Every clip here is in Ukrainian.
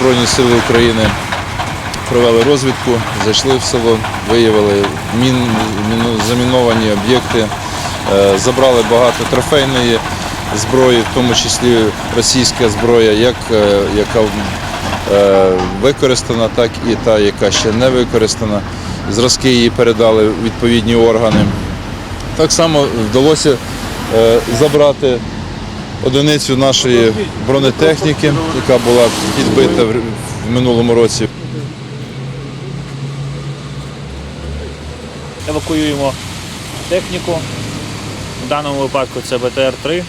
Збройні Сили України провели розвідку, зайшли в село, виявили мін, заміновані об'єкти, е, забрали багато трофейної зброї, в тому числі російська зброя, як е, яка е, використана, так і та, яка ще не використана. Зразки її передали відповідні органи. Так само вдалося забрати одиницю нашої бронетехніки, яка була підбита в минулому році. евакуюємо техніку. В даному випадку це БТР-3 е,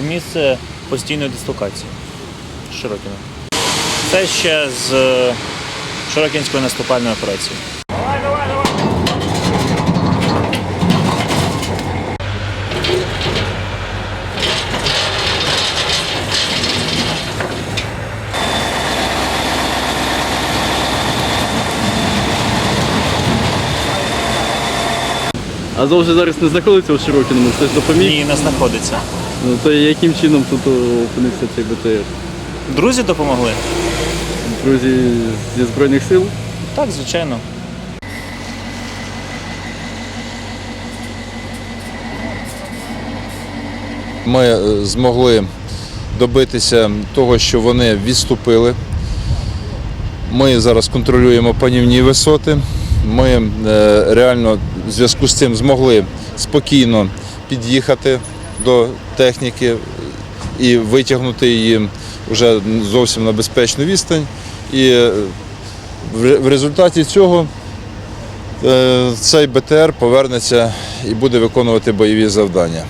в місце постійної дислокації Широкіно. Це ще з е, Широкінської наступальної операції. Азов же зараз не знаходиться у Широкіному, хтось допоміг. Ні, не знаходиться. Ну, то яким чином тут опинився цей БТР? Друзі допомогли? Друзі зі Збройних сил? Так, звичайно. Ми е, змогли добитися того, що вони відступили. Ми зараз контролюємо панівні висоти. Ми е, реально в зв'язку з цим змогли спокійно під'їхати до техніки і витягнути її вже зовсім на безпечну відстань. І е, в результаті цього е, цей БТР повернеться і буде виконувати бойові завдання.